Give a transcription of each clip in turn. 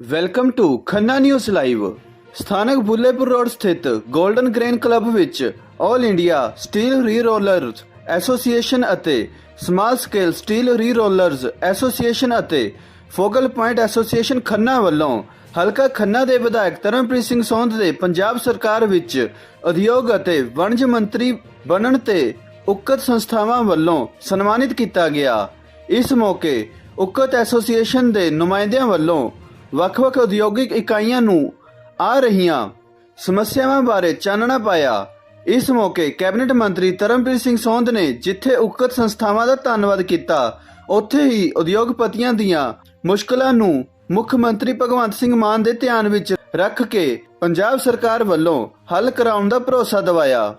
Welcome to Khanna news live ਸਥਾਨਕ Bullepur road ਸਥਿਤ golden grain club ਵਿੱਚ 올 ਇੰਡੀਆ ਸਟੀਲ ਰੀਰੋਲਰਸ ਐਸੋਸੀਏਸ਼ਨ ਅਤੇ small scale steel rerollers association ਅਤੇ focal point association Khanna ਵੱਲੋਂ ਹਲਕਾ ਖੰਨਾ ਦੇ ਵਿਧਾਇਕ ਤਰਨਪ੍ਰੀਤ ਸਿੰਘ ਸੌਂਦ ਦੇ ਪੰਜਾਬ ਸਰਕਾਰ ਵਿੱਚ ਉਦਯੋਗ ਅਤੇ ਵਣਜ ਮੰਤਰੀ ਬਣਨ ਤੇ ਉਕਤ ਸੰਸਥਾਵਾਂ ਵੱਲੋਂ ਸਨਮਾਨਿਤ ਕੀਤਾ ਗਿਆ। ਇਸ ਮੌਕੇ ਉਕਤ ਐਸੋਸੀਏਸ਼ਨ ਦੇ ਨੁਮਾਇੰਦਿਆਂ ਵੱਲੋਂ ਵੱਖ-ਵੱਖ ਉਦਯੋਗਿਕ ਇਕਾਈਆਂ ਨੂੰ ਆ ਰਹੀਆਂ ਸਮੱਸਿਆਵਾਂ ਬਾਰੇ ਚਾਨਣਾ ਪਾਇਆ। ਇਸ ਮੌਕੇ ਕੈਬਨਿਟ ਮੰਤਰੀ ਤਰਨਪ੍ਰੀਤ ਸਿੰਘ ਸੌਂਦ ਨੇ ਜਿੱਥੇ ਉਕਤ ਸੰਸਥਾਵਾਂ ਦਾ ਧੰਨਵਾਦ ਕੀਤਾ, ਉੱਥੇ ਹੀ ਉਦਯੋਗਪਤੀਆਂ ਦੀਆਂ ਮੁਸ਼ਕਲਾਂ ਨੂੰ ਮੁੱਖ ਮੰਤਰੀ ਭਗਵੰਤ ਸਿੰਘ ਮਾਨ ਦੇ ਧਿਆਨ ਵਿੱਚ ਰੱਖ ਕੇ ਪੰਜਾਬ ਸਰਕਾਰ ਵੱਲੋਂ ਹੱਲ ਕਰਾਉਣ ਦਾ ਭਰੋਸਾ ਦਿਵਾਇਆ।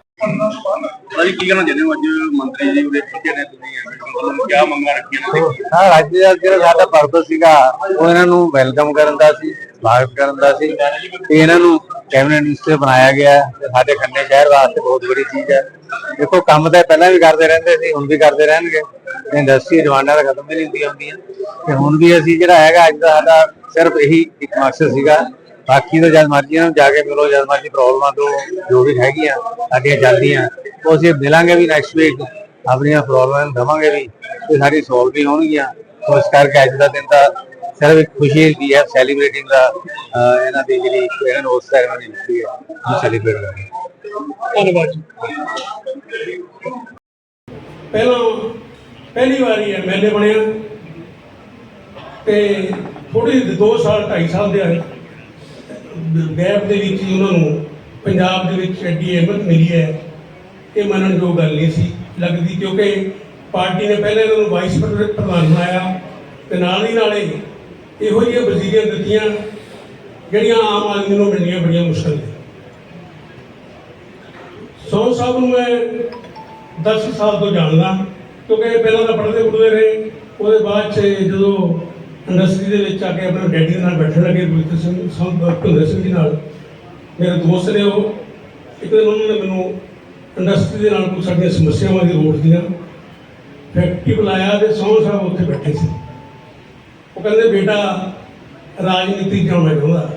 ਭਾਜੀ ਕੀ ਕਹਿਣਾ ਚਾਹੁੰਦੇ ਹੋ ਅੱਜ ਮੰਤਰੀ ਜੀ ਉਰੇ ਪਹੁੰਚੇ ਨੇ ਤੁਸੀਂ ਉਹਨਾਂ ਕੀ ਮੰਗਾਂ ਰੱਖੀਆਂ ਨੇ? ਹਾਂ, ਅੱਜ ਦਾ ਜਿਹੜਾ ਸਾਡਾ ਪਰਪਸ ਸੀਗਾ, ਉਹ ਇਹਨਾਂ ਨੂੰ ਵੈਲਕਮ ਕਰਨ ਦਾ ਸੀ, ਸਵਾਗਤ ਕਰਨ ਦਾ ਸੀ। ਤੇ ਇਹਨਾਂ ਨੂੰ ਕੈਬਨਿਟ ਮਿਨਿਸਟਰ ਬਣਾਇਆ ਗਿਆ ਸਾਡੇ ਖੰਨੇ ਸ਼ਹਿਰ ਵਾਸਤੇ ਬਹੁਤ ਬੜੀ ਚੀਜ਼ ਹੈ। ਦੇਖੋ, ਕੰਮ ਤਾਂ ਪਹਿਲਾਂ ਵੀ ਕਰਦੇ ਰਹਿੰਦੇ ਸੀ, ਹੁਣ ਵੀ ਕਰਦੇ ਰਹਿਣਗੇ। ਇੰਡਸਟਰੀ ਜਵਾਨਾਂ ਦਾ ਖਤਮ ਨਹੀਂ ਹੁੰਦੀਆਂ ਹੁੰਦੀਆਂ। ਤੇ ਹੁਣ ਵੀ ਅਸੀਂ ਜਿਹੜਾ ਹੈਗਾ, ਅੱਜ ਦਾ ਸਾਡਾ ਸਿਰਫ ਇਹੀ ਇੱਕ ਮਕਸਦ ਸੀਗਾ। ਬਾਕੀ ਤਾਂ ਜਦ ਮਰਜ਼ੀ ਇਹਨਾਂ ਨੂੰ ਜਾ ਕੇ ਮਿਲੋ, ਜਦ ਮਰਜ਼ੀ ਪ੍ਰੋਬਲਮਾਂ ਤੋਂ ਜੋ ਵੀ ਹੈਗੀਆਂ, ਸਾਡੀਆਂ ਚੱਲਦੀਆਂ। ਉਹ ਅਸੀਂ ਮਿਲਾਂਗੇ ਵੀ ਨੈਕਸਟ ਵੀਕ ਆਪਣੀਆਂ ਪ੍ਰੋਬਲਮ ਦਵਾਂਗੇ ਵੀ ਤੇ ਸਾਡੀ ਸੋਲਵ ਵੀ ਹੋਣਗੀਆਂ। ਸੋ ਇਸ ਕਰਕੇ ਅੱਜ ਦਾ ਦਿਨ ਤਾਂ ਸਿਰਫ ਇੱਕ ਖੁਸ਼ੀ ਦੀ ਹੈ ਸੈਲੀਬ੍ਰੇਟਿੰਗ ਦਾ ਇਹਨਾਂ ਦੀ ਜਿਹੜੀ ਇਹਨਾਂ ਨੂੰ ਉਸ ਸੈਰੇਮਨੀ ਦਿੱਤੀ ਹੈ ਉਹ ਸੈਲੀਬ੍ਰੇਟ ਕਰਾਂਗੇ ਧੰਨਵਾਦ ਪਹਿਲਾਂ ਪਹਿਲੀ ਵਾਰੀ ਐਮਐਲਏ ਬਣਿਆ ਤੇ ਥੋੜੀ 2 ਸਾਲ 2.5 ਸਾਲ ਦੇ ਗੈਪ ਦੇ ਵਿੱਚ ਹੀ ਉਹਨਾਂ ਨੂੰ ਪੰਜਾਬ ਦੇ ਵਿੱਚ ਐਡੀ ਅਹਿਮਤ ਮਿਲੀ ਹੈ। ਇਹ ਮੰਨਣ ਯੋਗ ਗੱਲ ਨਹੀਂ ਸੀ ਲੱਗਦੀ ਕਿਉਂਕਿ ਪਾਰਟੀ ਨੇ ਪਹਿਲੇ ਇਹਨਾਂ ਨੂੰ ਵਾਈਸ ਪ੍ਰਧਾਨ ਬਣਾਇਆ ਤੇ ਨਾਲ ਹੀ ਨਾਲੇ ਇਹੋ ਜਿਹੀਆਂ ਵਜ਼ੀਰੀਆਂ ਦਿੱਤੀਆਂ ਜਿਹੜੀਆਂ ਆਮ ਆਦਮੀ ਨੂੰ ਮਿਲਣੀਆਂ ਬੜੀਆਂ ਮੁਸ਼ਕਲ ਨੇ। ਸੌ ਸਾਹਿਬ ਨੂੰ ਮੈਂ 10 ਸਾਲ ਤੋਂ ਜਾਣਦਾ ਕਿਉਂਕਿ ਪਹਿਲਾਂ ਤਾਂ ਪੜ੍ਹਦੇ ਪੜ੍ਹਦੇ ਰਹੇ, ਉਹਦੇ ਬਾਅਦ ਚ ਜਦੋਂ ਇੰਡਸਟਰੀ ਦੇ ਵਿੱਚ ਆ ਕੇ ਆਪਣੇ ਡੈਡੀ ਦੇ ਨਾਲ ਬੈਠਣ ਲੱਗੇ ਗੁਰਦਰ ਸਿੰਘ ਸੰਤ ਭੁੰਦਰ ਸਿੰਘ ਜੀ ਨਾਲ, ਮੇਰੇ ਦੋਸਤ ਨੇ ਉਹ, ਇੱਕ ਦਿਨ ਉਹਨਾਂ ਨੇ ਮੈਨੂੰ ਇੰਡਸਟਰੀ ਦੇ ਨਾਲ ਕੋਈ ਸਾਡੀਆਂ ਸਮੱਸਿਆਵਾਂ ਦੀ ਰੋਡ ਦੀਆਂ ਫੈਕਟਰੀ ਬੁਲਾਇਆ ਤੇ ਸੌ ਸਾਹਿਬ ਉੱਥੇ ਬੈਠੇ ਸੀ। ਉਹ ਕਹਿੰਦੇ, ਬੇਟਾ, ਰਾਜਨੀਤੀ ਜਾਣਾ ਚਾਹੁੰਦਾ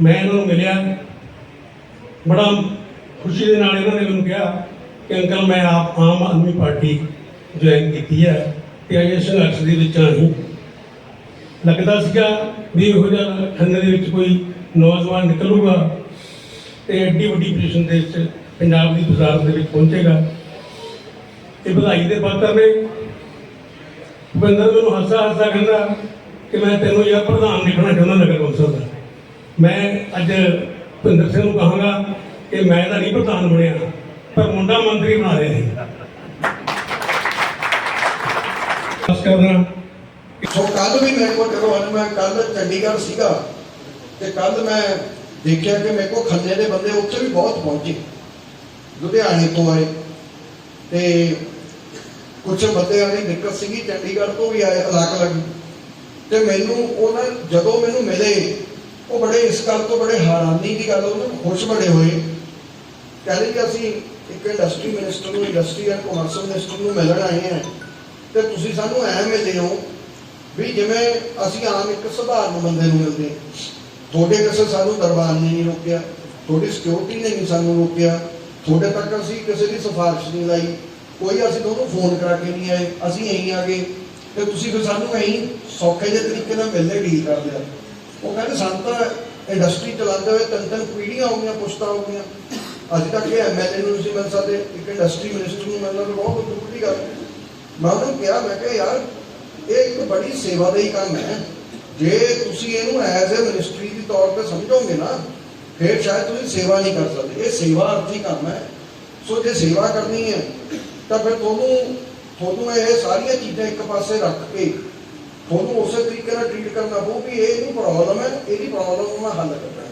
ਮੈਂ ਇਹਨਾਂ ਨੂੰ ਮਿਲਿਆ। ਬੜਾ ਖੁਸ਼ੀ ਦੇ ਨਾਲ ਇਹਨਾਂ ਨੇ ਮੈਨੂੰ ਕਿਹਾ ਕਿ, ਅੰਕਲ, ਮੈਂ ਆਪ ਆਮ ਆਦਮੀ ਪਾਰਟੀ ਜੁਆਇਨ ਕੀਤੀ ਹੈ ਤੇ ਅਜੇ ਸੰਘਰਸ਼ ਦੇ ਵਿੱਚ ਨਹੀਂ ਲੱਗਦਾ ਸੀਗਾ ਵੀ ਇਹੋ ਜਿਹਾ ਖੰਨੇ ਦੇ ਵਿੱਚ ਕੋਈ ਨੌਜਵਾਨ ਨਿਕਲੂਗਾ ਤੇ ਐਡੀ ਵੱਡੀ ਪੋਜੀਸ਼ਨ ਦੇ ਵਿੱਚ ਪੰਜਾਬ ਦੀ ਵਜ਼ਾਰਤ ਦੇ ਵਿੱਚ ਪਹੁੰਚੇਗਾ। ਇਹ ਵਧਾਈ ਦੇ ਪਾਤਰ ਨੇ। ਬੰਦਾ ਮੈਨੂੰ ਹੱਸਾ ਹੱਸਾ ਕਹਿੰਦਾ ਕਿ ਮੈਂ ਤੈਨੂੰ ਯਾਰ ਪ੍ਰਧਾਨ ਲਿਖਣਾ ਚਾਹੁੰਦਾ ਨਗਰ ਕੌਂਸਲ ਦਾ। ਮੈਂ ਅੱਜ ਭਿੰਦਰ ਸਿੰਘ ਨੂੰ ਕਹਾਂਗਾ ਕਿ ਮੈਂ ਤਾਂ ਨਹੀਂ ਪ੍ਰਧਾਨ ਬਣਿਆ, ਪਰ ਮੁੰਡਾ ਮੰਤਰੀ ਬਣਾ ਰਿਹਾ ਹੈ। ਬਸ ਕਰਨਾ। ਸੋ ਕੱਲ ਵੀ ਮੇਰੇ ਕੋਲ ਜਦੋਂ ਅੱਜ ਮੈਂ ਕੱਲ ਚੰਡੀਗੜ੍ਹ ਸੀਗਾ, ਤੇ ਕੱਲ ਮੈਂ ਦੇਖਿਆ ਕਿ ਮੇਰੇ ਕੋਲ ਖੰਨੇ ਦੇ ਬੰਦੇ ਉੱਥੇ ਵੀ ਬਹੁਤ ਪਹੁੰਚੇ। ਲੁਧਿਆਣੇ ਤੋਂ ਆਏ ਤੇ ਕੁਝ ਬੰਦਿਆਂ ਦੀ ਦਿੱਕਤ ਸੀਗੀ, ਚੰਡੀਗੜ੍ਹ ਤੋਂ ਵੀ ਆਏ ਅਲੱਗ ਅਲੱਗ। ਤੇ ਮੈਨੂੰ ਉਹਨਾਂ, ਜਦੋਂ ਮੈਨੂੰ ਮਿਲੇ, ਉਹ ਬੜੇ ਇਸ ਗੱਲ ਤੋਂ ਬੜੇ ਹੈਰਾਨੀ ਦੀ ਗੱਲ, ਉਹਨਾਂ ਨੂੰ ਖੁਸ਼ ਬੜੇ ਹੋਏ। ਕਹਿੰਦੇ ਕਿ ਅਸੀਂ ਇੱਕ ਇੰਡਸਟਰੀ ਮਿਨਿਸਟਰ ਨੂੰ ਇੰਡਸਟਰੀ ਐਂਡ ਕਮਰਸ ਮਿਨਿਸਟਰ ਨੂੰ ਮਿਲਣ ਆਏ ਹਾਂ। ਤੇ ਤੁਸੀਂ ਸਾਨੂੰ ਐ ਮਿਲੇ ਹੋ ਵੀ ਜਿਵੇਂ ਅਸੀਂ ਆਮ ਇੱਕ ਸਧਾਰਨ ਬੰਦੇ ਨੂੰ ਮਿਲਦੇ ਤੁਹਾਡੇ ਕਿਸੇ ਸਾਨੂੰ ਦਰਬਾਰ ਨੇ ਨਹੀਂ ਰੋਕਿਆ, ਤੁਹਾਡੀ ਸਿਕਿਉਰਿਟੀ ਨੇ ਨਹੀਂ ਸਾਨੂੰ ਰੋਕਿਆ। ਤੁਹਾਡੇ ਤੱਕ ਅਸੀਂ ਕਿਸੇ ਦੀ ਸਿਫਾਰਿਸ਼ ਨਹੀਂ ਲਾਈ। ਕੋਈ ਅਸੀਂ ਤੁਹਾਨੂੰ ਫੋਨ ਕਰਾ ਕੇ ਨਹੀਂ ਆਏ। ਅਸੀਂ ਐਂ ਆ ਗਏ ਤੇ ਤੁਸੀਂ ਫਿਰ ਸਾਨੂੰ ਐਂ ਸੌਖੇ ਜਿਹੇ ਤਰੀਕੇ ਨਾਲ ਮਿਲਦੇ ਡੀਲ ਕਰਦੇ ਆ। ਉਹ ਕਹਿੰਦੇ, ਸਾਨੂੰ ਤਾਂ ਇੰਡਸਟਰੀ ਚਲਾਉਂਦੇ ਹੋਏ ਤਿੰਨ ਤਿੰਨ ਪੀੜ੍ਹੀਆਂ ਹੋ ਗਈਆਂ, ਪੁਸ਼ਤਾਂ ਹੋ ਗਈਆਂ। ਅੱਜ ਤੱਕ ਇਹ ਐਮਐਲਏ ਨੂੰ ਤੁਸੀਂ ਮਿਲ ਸਕਦੇ, ਇੱਕ ਇੰਡਸਟਰੀ ਮਿਨਿਸਟਰ ਨੂੰ ਮਿਲਣਾ ਤਾਂ ਬਹੁਤ ਦੁੱਖ ਦੀ ਗੱਲ। ਹੈ ਮੈਂ ਉਹਨੂੰ ਕਿਹਾ, ਮੈਂ ਕਿਹਾ, ਯਾਰ, ਇਹ ਇੱਕ ਬੜੀ ਸੇਵਾ ਦਾ ਹੀ ਕੰਮ ਹੈ। ਜੇ ਤੁਸੀਂ ਇਹਨੂੰ ਐਜ਼ ਅ ਮਿਨਿਸਟਰੀ ਦੇ ਤੌਰ ਤੇ ਸਮਝੋਗੇ ਨਾ ਫਿਰ ਸ਼ਾਇਦ ਤੁਸੀਂ ਸੇਵਾ ਨਹੀਂ ਕਰ ਸਕਦੇ। ਇਹ ਸੇਵਾ ਅਰਥੀ ਕੰਮ ਹੈ। ਸੋ ਜੇ ਸੇਵਾ ਕਰਨੀ ਹੈ, ਤਾਂ ਫਿਰ ਤੁਹਾਨੂੰ ਤੁਹਾਨੂੰ ਇਹ ਸਾਰੀਆਂ ਚੀਜ਼ਾਂ ਇੱਕ ਪਾਸੇ ਰੱਖ ਕੇ, ਤੁਹਾਨੂੰ ਉਸੇ ਤਰੀਕੇ ਨਾਲ ਟ੍ਰੀਟ ਕਰਨਾ ਪਊ ਵੀ ਇਹ ਇਹਨੂੰ ਪ੍ਰੋਬਲਮ ਹੈ, ਇਹਦੀ ਪ੍ਰੋਬਲਮ ਨੂੰ ਮੈਂ ਹੱਲ ਕਰਨਾ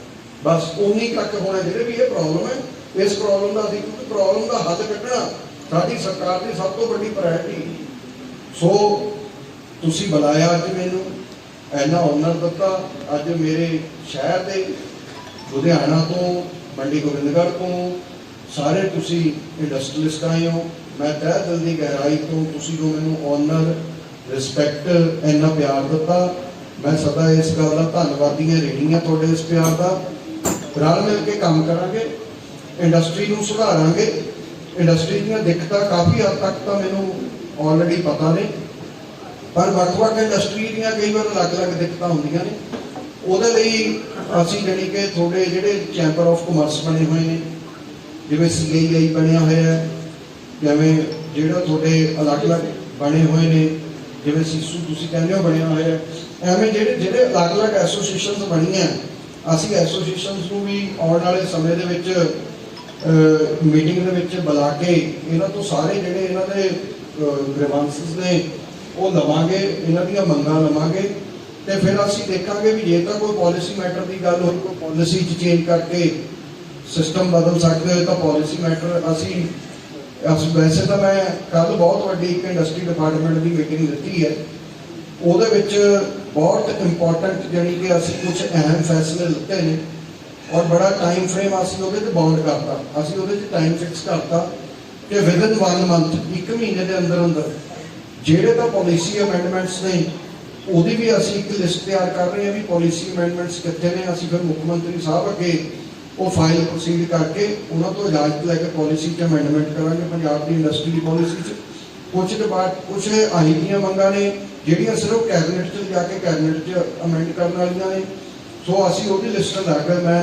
ਬਸ ਉਨੀ ਤੱਕ ਹੋਣਾ ਜਿਹੜੇ ਵੀ ਇਹ ਪ੍ਰੋਬਲਮ ਹੈ, ਇਸ ਪ੍ਰੋਬਲਮ ਦਾ ਅਸੀਂ ਕਿਉਂਕਿ ਪ੍ਰੋਬਲਮ ਦਾ ਹੱਲ ਕੱਢਣਾ ਸਾਡੀ ਸਰਕਾਰ ਦੀ ਸਭ ਤੋਂ ਵੱਡੀ ਪ੍ਰਾਇੋਰਟੀ ਸੋ ਤੁਸੀਂ ਬੁਲਾਇਆ ਅੱਜ ਮੈਨੂੰ ਐਨਾ ਓਨਰ ਦਿੱਤਾ, ਅੱਜ ਮੇਰੇ ਸ਼ਹਿਰ ਦੇ ਲੁਧਿਆਣਾ ਤੋਂ, ਮੰਡੀ ਗੋਬਿੰਦਗੜ੍ਹ ਤੋਂ, ਸਾਰੇ ਤੁਸੀਂ ਇੰਡਸਟਰੀਲਿਸਟ ਆਏ ਹੋ ਮੈਂ ਤਹਿ ਦਿਲ ਦੀ ਗਹਿਰਾਈ ਤੋਂ ਤੁਸੀਂ ਜੋ ਮੈਨੂੰ ਓਨਰ ਰਿਸਪੈਕਟ ਇੰਨਾ ਪਿਆਰ ਦਿੱਤਾ, ਮੈਂ ਸਦਾ ਇਸ ਗੱਲ ਦਾ ਧੰਨਵਾਦੀਆਂ ਰਹਿਣੀ ਤੁਹਾਡੇ ਇਸ ਪਿਆਰ ਦਾ। ਰਲ ਮਿਲ ਕੇ ਕੰਮ ਕਰਾਂਗੇ ਇੰਡਸਟਰੀ ਨੂੰ ਸੁਧਾਰਾਂਗੇ। ਇੰਡਸਟਰੀ ਦੀਆਂ ਦਿੱਕਤਾਂ ਕਾਫੀ ਹੱਦ ਤੱਕ ਤਾਂ ਮੈਨੂੰ ਆਲਰੇਡੀ ਪਤਾ ਨੇ, ਪਰ ਵੱਖ-ਵੱਖ ਇੰਡਸਟਰੀ ਦੀਆਂ ਕਈ ਵਾਰ ਅਲੱਗ-ਅਲੱਗ ਦਿੱਕਤਾਂ ਹੁੰਦੀਆਂ ਨੇ। ਉਹਦੇ ਲਈ ਅਸੀਂ ਜਾਣੀ ਕਿ ਤੁਹਾਡੇ ਜਿਹੜੇ ਚੈਂਬਰ ਆਫ ਕਮਰਸ ਬਣੇ ਹੋਏ ਨੇ, ਜਿਵੇਂ ਸੀਆਈਆਈ ਬਣਿਆ ਹੋਇਆ ਹੈ, ਜਿਵੇਂ ਜਿਹੜਾ ਤੁਹਾਡੇ ਅਲੱਗ-ਅਲੱਗ ਬਣੇ ਹੋਏ ਨੇ, ਜਿਵੇਂ ਸੀਸੂ ਤੁਸੀਂ ਕਹਿੰਦੇ ਹੋ ਬਣਿਆ ਹੋਇਆ ਹੈ, ਐਵੇਂ ਜਿਹੜੇ ਜਿਹੜੇ ਅਲੱਗ-ਅਲੱਗ ਐਸੋਸੀਏਸ਼ਨਸ ਬਣੀਆਂ ਅਸੀਂ ਐਸੋਸੀਏਸ਼ਨਸ ਨੂੰ ਵੀ ਆਉਣ ਵਾਲੇ ਸਮੇਂ ਦੇ ਵਿੱਚ ਮੀਟਿੰਗ ਦੇ ਵਿੱਚ ਬੁਲਾ ਕੇ ਇਹਨਾਂ ਤੋਂ ਸਾਰੇ ਜਿਹੜੇ ਇਹਨਾਂ ਦੇ ਗ੍ਰੀਵਾਂਸਸ ਨੇ, ਉਹ ਲਵਾਂਗੇ, ਇਹਨਾਂ ਦੀਆਂ ਮੰਗਾਂ ਲਵਾਂਗੇ ਤੇ ਫਿਰ ਅਸੀਂ ਦੇਖਾਂਗੇ ਵੀ ਜੇ ਤਾਂ ਕੋਈ ਪਾਲਿਸੀ ਮੈਟਰ ਦੀ ਗੱਲ ਹੋਈ, ਕੋਈ ਪਾਲਿਸੀ ਚ ਚੇਂਜ ਕਰਕੇ ਸਿਸਟਮ ਬਦਲ ਸਕਦੇ ਹੋ ਤਾਂ ਪਾਲਿਸੀ ਮੈਟਰ ਅਸੀਂ ਅਸੀਂ ਵੈਸੇ ਤਾਂ ਮੈਂ ਕੱਲ ਬਹੁਤ ਵੱਡੀ ਇੱਕ ਇੰਡਸਟਰੀ ਡਿਪਾਰਟਮੈਂਟ ਦੀ ਮੀਟਿੰਗ ਦਿੱਤੀ ਹੈ। ਉਹਦੇ ਵਿੱਚ ਬਹੁਤ ਇੰਪੋਰਟੈਂਟ ਜਾਣੀ ਕਿ ਅਸੀਂ ਕੁਝ ਅਹਿਮ ਫੈਸਲੇ ਲਿੱਤੇ ਨੇ ਔਰ ਬੜਾ ਟਾਈਮ ਫਰੇਮ ਅਸੀਂ ਉਹਦੇ ਤੇ ਬਾਉਂਡ ਕਰਤਾ। ਅਸੀਂ ਉਹਦੇ 'ਚ ਟਾਈਮ ਫਿਕਸ ਕਰਤਾ ਕਿ ਵਿਦਨ 1 ਮੰਥ ਇੱਕ ਮਹੀਨੇ ਦੇ ਅੰਦਰ ਅੰਦਰ ਜਿਹੜੇ ਤਾਂ ਪਾਲਿਸੀ ਅਮੈਂਡਮੈਂਟਸ ਨੇ ਉਹਦੀ ਵੀ ਅਸੀਂ ਇੱਕ ਲਿਸਟ ਤਿਆਰ ਕਰ ਰਹੇ ਹਾਂ ਵੀ ਪਾਲਿਸੀ ਅਮੈਂਡਮੈਂਟਸ ਕਿੱਥੇ ਨੇ। ਅਸੀਂ ਫਿਰ ਮੁੱਖ ਮੰਤਰੀ ਸਾਹਿਬ ਅੱਗੇ ਉਹ ਫਾਈਲ ਪ੍ਰੋਸੀਡ ਕਰਕੇ ਉਹਨਾਂ ਤੋਂ ਇਜਾਜ਼ਤ ਲੈ ਕੇ ਪਾਲਿਸੀ 'ਚ ਅਮੈਂਡਮੈਂਟ ਕਰਾਂਗੇ। ਪੰਜਾਬ ਦੀ ਇੰਡਸਟਰੀ ਦੀ ਪਾਲਿਸੀ 'ਚ ਕੁਝ ਦੇ ਬਾਅਦ ਕੁਝ ਆਈ ਮੰਗਾਂ ਨੇ ਜਿਹੜੀਆਂ ਸਿਰਫ ਕੈਬਨਿਟ 'ਚ ਜਾ ਕੇ ਕੈਬਨਿਟ 'ਚ ਅਮੈਂਡ ਕਰਨ ਵਾਲੀਆਂ ਨੇ। ਸੋ ਅਸੀਂ ਉਹਦੀ ਲਿਸਟ ਲਾ ਕੇ ਮੈਂ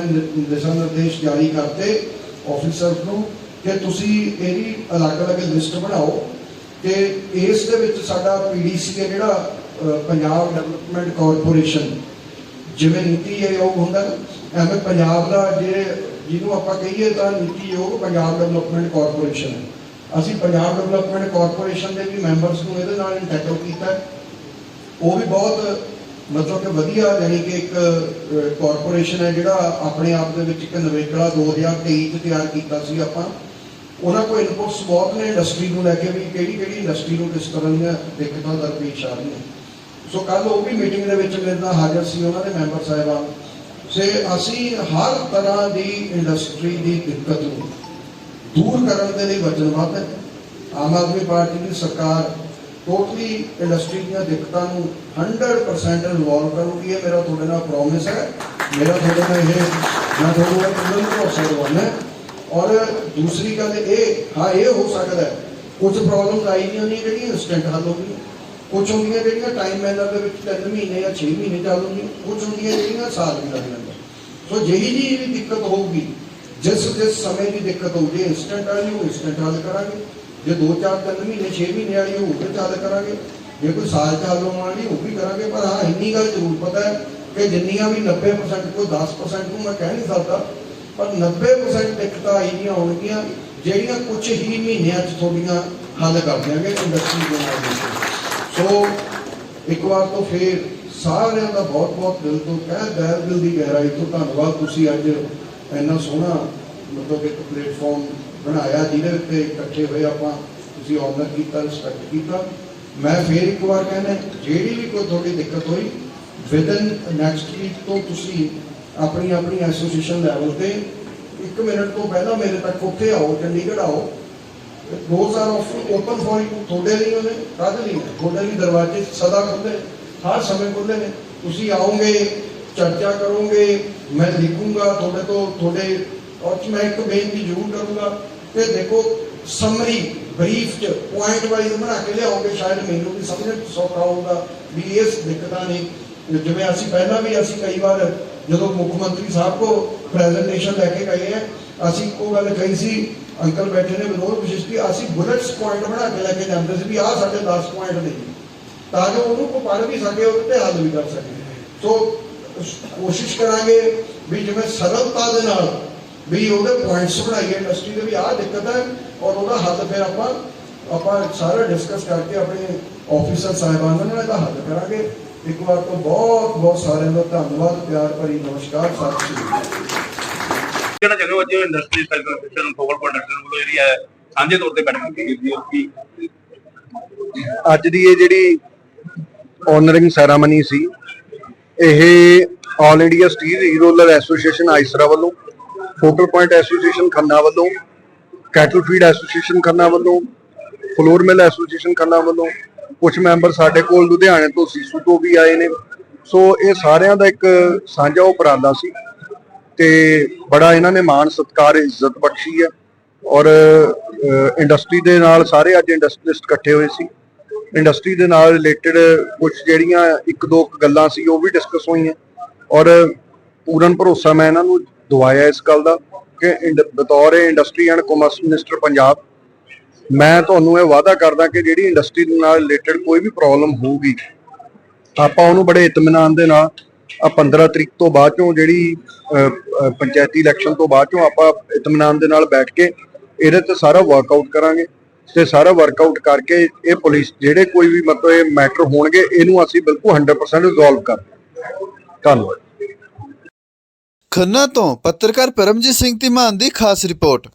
ਦਿਸ਼ਾ ਨਿਰਦੇਸ਼ ਜਾਰੀ ਕਰਤੇ ਆਫੀਸਰਸ ਨੂੰ ਕਿ ਤੁਸੀਂ ਇਹਦੀ ਅਲੱਗ-ਅਲੱਗ ਲਿਸਟ ਬਣਾਓ ਕਿ ਇਸ ਦੇ ਵਿੱਚ ਸਾਡਾ ਪੀਡੀਸੀ ਹੈ ਜਿਹੜਾ ਪੰਜਾਬ ਡਿਵੈਲਪਮੈਂਟ ਕਾਰਪੋਰੇਸ਼ਨ ਜਿਵੇਂ ਨੀਤੀ ਆਯੋਗ ਹੁੰਦਾ, ਐਵੇਂ ਪੰਜਾਬ ਦਾ ਜਿਹੜੇ, ਜਿਹਨੂੰ ਆਪਾਂ ਕਹੀਏ ਤਾਂ ਨੀਤੀ ਆਯੋਗ ਪੰਜਾਬ ਡਿਵੈਲਪਮੈਂਟ ਕਾਰਪੋਰੇਸ਼ਨ ਹੈ। ਅਸੀਂ ਪੰਜਾਬ ਡਿਵੈਲਪਮੈਂਟ ਕਾਰਪੋਰੇਸ਼ਨ ਦੇ ਵੀ ਮੈਂਬਰਸ ਨੂੰ ਇਹਦੇ ਨਾਲ ਇੰਟੈਗਰ ਕੀਤਾ ਉਹ ਵੀ ਬਹੁਤ, ਮਤਲਬ ਕਿ ਵਧੀਆ ਯਾਨੀ ਕਿ ਇੱਕ ਕਾਰਪੋਰੇਸ਼ਨ ਹੈ ਜਿਹੜਾ ਆਪਣੇ ਆਪ ਦੇ ਵਿੱਚ ਇੱਕ ਨਵੇਕਲਾ 2023 ਚ ਤਿਆਰ ਕੀਤਾ ਸੀ ਆਪਾਂ। ਉਹਨਾਂ ਕੋਲ ਇਨਪੁਟਸ ਬਹੁਤ ਨੇ ਇੰਡਸਟਰੀ ਨੂੰ ਲੈ ਕੇ ਵੀ ਕਿਹੜੀ ਕਿਹੜੀ ਇੰਡਸਟਰੀ ਨੂੰ ਕਿਸ ਤਰ੍ਹਾਂ ਦੀਆਂ ਦਿੱਕਤਾਂ ਦਰਪੇਸ਼ ਆ ਰਹੀਆਂ। ਸੋ ਕੱਲ ਉਹ ਵੀ ਮੀਟਿੰਗ ਦੇ ਵਿੱਚ ਮੇਰੇ ਨਾਲ ਹਾਜ਼ਰ ਸੀ, ਉਹਨਾਂ ਦੇ ਮੈਂਬਰ ਸਾਹਿਬਾਨ। ਸੇ ਅਸੀਂ ਹਰ ਤਰ੍ਹਾਂ ਦੀ ਇੰਡਸਟਰੀ ਦੀ ਦਿੱਕਤ ਨੂੰ ਦੂਰ ਕਰਨ ਦੇ ਲਈ ਵਚਨਬੱਧ ਹੈ। ਆਮ ਆਦਮੀ ਪਾਰਟੀ ਦੀ ਸਰਕਾਰ ਟੋਟਲੀ ਇੰਡਸਟਰੀ ਦੀਆਂ ਦਿੱਕਤਾਂ ਨੂੰ 100% ਇਨਵੋਲਵ ਕਰੂਗੀ ਇਹ ਮੇਰਾ ਤੁਹਾਡੇ ਨਾਲ ਪ੍ਰੋਮਿਸ ਹੈ। ਮੇਰਾ ਤੁਹਾਡੇ ਨਾਲ ਇਹ, ਮੈਂ ਤੁਹਾਨੂੰ ਇਹ ਪੂਰਨ ਭਰੋਸਾ ਦਿਵਾਉਣਾ ਔਰ ਦੂਸਰੀ ਗੱਲ ਇਹ, ਹਾਂ, ਇਹ ਹੋ ਸਕਦਾ ਹੈ, ਕੁਝ ਪ੍ਰੋਬਲਮਸ ਆਈਆਂ ਨਹੀਂ ਜਿਹੜੀਆਂ ਇੰਸਟੈਂਟ ਹੱਲ ਹੋ ਗਈਆਂ। ਕੁਝ ਹੁੰਦੀਆਂ ਜਿਹੜੀਆਂ ਟਾਈਮ ਮੈਨਰ ਦੇ ਵਿੱਚ 3 ਮਹੀਨੇ ਜਾਂ 6 ਮਹੀਨੇ ਚੱਲ ਹੁੰਦੀਆਂ ਕੁਝ ਹੁੰਦੀਆਂ ਜਿਹੜੀਆਂ ਸਾਲ ਵੀ ਲੱਗ ਜਾਂਦਾ ਸੋ ਜਿਹੀ ਜੀ ਵੀ ਦਿੱਕਤ ਹੋਊਗੀ ਜਿਸ ਜਿਸ ਸਮੇਂ ਦੀ ਦਿੱਕਤ ਹੋਊਗੀ ਇਨਸਟੈਂਟ ਵਾਲੀ ਉਹ ਇਨਸਟੈਂਟ ਹੱਲ ਕਰਾਂਗੇ ਜੇ 2-4 3 ਮਹੀਨੇ 6 ਮਹੀਨੇ ਵਾਲੀ ਉਹ ਵੀ ਹੱਲ ਕਰਾਂਗੇ ਜੇ ਕੋਈ ਸਾਲ ਚ ਹੱਲ ਹੋਣ ਵਾਲੀ ਉਹ ਵੀ ਕਰਾਂਗੇ ਪਰ ਹਾਂ ਇੰਨੀ ਗੱਲ ਜ਼ਰੂਰ ਪਤਾ ਹੈ ਕਿ ਜਿੰਨੀਆਂ ਵੀ 90% ਕੋਈ 10% ਨੂੰ ਮੈਂ ਕਹਿ ਨਹੀਂ ਸਕਦਾ ਪਰ 90% ਦਿੱਕਤਾਂ ਆਈਆਂ ਹੋਣਗੀਆਂ ਜਿਹੜੀਆਂ ਕੁਝ ਹੀ ਮਹੀਨਿਆਂ 'ਚ ਤੁਹਾਡੀਆਂ ਹੱਲ ਕਰ ਦਿਆਂਗੇ ਇੰਡਸਟਰੀ ਦੇ ਨਾਲ ਮਿਲ ਕੇ। ਸੋ ਇੱਕ ਵਾਰ ਤੋਂ ਫੇਰ ਸਾਰਿਆਂ ਦਾ ਬਹੁਤ ਬਹੁਤ ਦਿਲ ਤੋਂ ਕਹਿ ਦਿਲ ਦਿਲ ਦੀ ਗਹਿਰਾਈ ਤੋਂ ਧੰਨਵਾਦ। ਤੁਸੀਂ ਅੱਜ ਇੰਨਾ ਸੋਹਣਾ ਮਤਲਬ ਇੱਕ ਪਲੇਟਫਾਰਮ ਬਣਾਇਆ ਜਿਹਦੇ ਉੱਤੇ ਇਕੱਠੇ ਹੋਏ ਆਪਾਂ, ਤੁਸੀਂ ਆਨਰ ਕੀਤਾ ਰਿਸਪੈਕਟ ਕੀਤਾ। ਮੈਂ ਫੇਰ ਇੱਕ ਵਾਰ ਕਹਿੰਦਾ, ਜਿਹੜੀ ਵੀ ਕੋਈ ਤੁਹਾਡੀ ਦਿੱਕਤ ਹੋਈ ਵਿਦਨ ਨੈਕਸਟ ਵੀਕ ਤੋਂ ਤੁਸੀਂ ਆਪਣੀ ਆਪਣੀ ਐਸੋਸੀਏਸ਼ਨ ਲੈਵਲ ਤੇ ਇੱਕ ਮਿੰਟ ਤੋਂ ਪਹਿਲਾਂ ਮੇਰੇ ਤੱਕ ਉੱਥੇ ਆਓ, ਚੰਡੀਗੜ੍ਹ ਆਓ। Those are open for you ਤੁਹਾਡੇ ਲਈ ਉਹਨੇ ਕਾਹਦੇ ਲਈ ਨੇ? ਤੁਹਾਡੇ ਲਈ ਦਰਵਾਜ਼ੇ ਸਦਾ ਖੁੱਲੇ ਹਰ ਸਮੇਂ ਖੁੱਲੇ ਨੇ ਤੁਸੀਂ ਆਓਗੇ ਚਰਚਾ ਕਰੋਗੇ ਮੈਂ ਲਿਖੂੰਗਾ ਤੁਹਾਡੇ ਤੋਂ ਤੁਹਾਡੇ ਔਰ ਚ ਮੈਂ ਇੱਕ ਬੇਨਤੀ ਜ਼ਰੂਰ ਕਰੂੰਗਾ ਕਿ ਦੇਖੋ ਸਮਰੀ ਬਰੀਫ ਚ ਪੁਆਇੰਟ ਵਾਈਜ਼ ਬਣਾ ਕੇ ਲਿਆਓਗੇ ਸ਼ਾਇਦ ਮੈਨੂੰ ਵੀ ਸਮਝਣ ਚ ਸੌਖਾ ਹੋਊਗਾ ਵੀ ਇਸ ਦਿੱਕਤਾਂ ਨੇ ਜਿਵੇਂ ਅਸੀਂ ਪਹਿਲਾਂ ਵੀ ਅਸੀਂ ਕਈ ਵਾਰ ਜਦੋਂ ਮੁੱਖ ਮੰਤਰੀ ਸਾਹਿਬ ਕੋ ਪ੍ਰੈਜ਼ੈਂਟੇਸ਼ਨ ਲੈ ਕੇ ਗਏ ਹੈ ਅਸੀਂ ਇੱਕੋ ਗੱਲ ਕਹੀ ਸੀ ਅੰਕਲ ਬੈਠੇ ਨੇ ਵਿਨੋਦ ਵਿਸ਼ੇਸ਼ ਅਸੀਂ ਬੁਲੇਟਸ ਪੁਆਇੰਟ ਬਣਾ ਕੇ ਲੈ ਕੇ ਜਾਂਦੇ ਸੀ ਵੀ ਆਹ ਸਾਡੇ 10 ਪੁਆਇੰਟ ਨੇ ਤਾਂ ਜੋ ਉਹਨੂੰ ਕੋ ਪੜ੍ਹ ਵੀ ਸਕੇ ਉਹਦੇ ਤੇ ਹੱਲ ਵੀ ਕਰ ਸਕੇ। ਸੋ, ਕੋਸ਼ਿਸ਼ ਕਰਾਂਗੇ ਵੀ ਜਿਵੇਂ ਸਰਲਤਾ ਦੇ ਨਾਲ ਵੀ ਉਹਦੇ ਪੁਆਇੰਟਸ ਬਣਾਈਏ ਇੰਡਸਟਰੀ ਦੇ ਵੀ ਆਹ ਦਿੱਕਤ ਹੈ ਔਰ ਉਹਦਾ ਹੱਲ ਫਿਰ ਆਪਾਂ ਆਪਾਂ ਸਾਰਾ ਡਿਸਕਸ ਕਰਕੇ ਆਪਣੇ ਆਫੀਸਰ ਸਾਹਿਬਾਨਾਂ ਨਾਲ ਇਹਦਾ ਹੱਲ ਕਰਾਂਗੇ। ਇੱਕ ਵਾਰ ਤੋਂ ਬਹੁਤ ਬਹੁਤ ਸਾਰਿਆਂ ਦਾ ਧੰਨਵਾਦ, ਪਿਆਰ ਭਰੀ ਨਮਸਕਾਰ, ਸਤਿ ਸ਼੍ਰੀ ਅਕਾਲ। ਕਿਹੜਾ ਚਾਹੁੰਦੇ ਹੋ ਅੱਜ ਇੰਡਸਟਰੀ ਸੈਕਟਰ ਫੋਕਲ ਪ੍ਰੋਡਕਸ਼ਨ ਵੱਲੋਂ ਜਿਹੜੀ ਹੈ ਸਾਂਝੇ ਤੌਰ ਤੇ ਬੈਠਕ ਕੀਤੀ ਹੈ ਅੱਜ ਦੀ ਇਹ ਜਿਹੜੀ ਓਨਰਿੰਗ ਸੈਰਾਮਨੀ ਸੀ, ਇਹ all India steel reroller association AISRA ਵੱਲੋਂ ਫੋਕਲ ਪੁਆਇੰਟ ਐਸੋਸੀਏਸ਼ਨ ਖੰਨਾ ਵੱਲੋਂ ਕੈਟਲ ਫੀਡ ਐਸੋਸੀਏਸ਼ਨ ਖੰਨਾ ਵੱਲੋਂ ਫਲੋਰ ਮਿਲ ਐਸੋਸੀਏਸ਼ਨ ਖੰਨਾ ਵੱਲੋਂ ਕੁਝ ਮੈਂਬਰ ਸਾਡੇ ਕੋਲ ਲੁਧਿਆਣੇ ਤੋਂ ਸੀਸੂ ਤੋਂ ਵੀ ਆਏ ਨੇ। ਸੋ ਇਹ ਸਾਰਿਆਂ ਦਾ ਇੱਕ ਸਾਂਝਾ ਉਪਰਾਲਾ ਸੀ। ਤੇ ਬੜਾ ਇਹਨਾਂ ਨੇ ਮਾਣ, ਸਤਿਕਾਰ, ਇੱਜ਼ਤ ਬਖਸ਼ੀ ਹੈ। ਔਰ ਇੰਡਸਟਰੀ ਦੇ ਨਾਲ ਸਾਰੇ ਅੱਜ ਇੰਡਸਟਰੀਸਟ ਇਕੱਠੇ ਹੋਏ ਸੀ। ਇੰਡਸਟਰੀ ਦੇ ਨਾਲ ਰਿਲੇਟਡ ਕੁਝ ਜਿਹੜੀਆਂ ਇੱਕ ਦੋ ਗੱਲਾਂ ਸੀ, ਉਹ ਵੀ ਡਿਸਕਸ ਹੋਈਆਂ। ਔਰ ਪੂਰਨ ਭਰੋਸਾ ਮੈਂ ਇਹਨਾਂ ਨੂੰ ਦਵਾਇਆ ਇਸ ਗੱਲ ਦਾ ਕਿ ਇੰਡ- ਬਤੌਰ industry and commerce minister Punjab, ਮੈਂ ਤੁਹਾਨੂੰ ਇਹ ਵਾਅਦਾ ਕਰਦਾ ਕਿ ਜਿਹੜੀ ਇੰਡਸਟਰੀ ਦੇ ਨਾਲ ਰਿਲੇਟਡ ਕੋਈ ਵੀ ਪ੍ਰੋਬਲਮ ਹੋਊਗੀ, ਆਪਾਂ ਉਹਨੂੰ ਬੜੇ ਇਤਮਾਨਾਨ ਦੇ ਨਾਲ ਆ 15 ਤਰੀਕ ਤੋਂ ਬਾਅਦ ਚੋਂ ਜਿਹੜੀ ਪੰਚਾਇਤੀ ਇਲੈਕਸ਼ਨ ਤੋਂ ਬਾਅਦ ਚੋਂ ਆਪਾਂ ਇਤਮਾਨਾਨ ਦੇ ਨਾਲ ਬੈਠ ਕੇ ਇਹਦੇ ਤੇ ਸਾਰਾ ਵਰਕਆਊਟ ਕਰਾਂਗੇ ਤੇ ਸਾਰਾ ਵਰਕਆਊਟ ਕਰਕੇ ਇਹ ਪੁਲਿਸ ਜਿਹੜੇ ਕੋਈ ਵੀ ਮਤਲਬ ਇਹ ਮੈਟਰ ਹੋਣਗੇ, ਇਹਨੂੰ ਅਸੀਂ ਬਿਲਕੁਲ 100% ਰਿਜ਼ੋਲਵ ਕਰ ਧੰਨਵਾਦ। ਖੰਨਾ ਤੋਂ ਪੱਤਰਕਾਰ ਪਰਮਜੀਤ ਸਿੰਘ ਧੀਮਾਨ ਦੀ ਖਾਸ ਰਿਪੋਰਟ।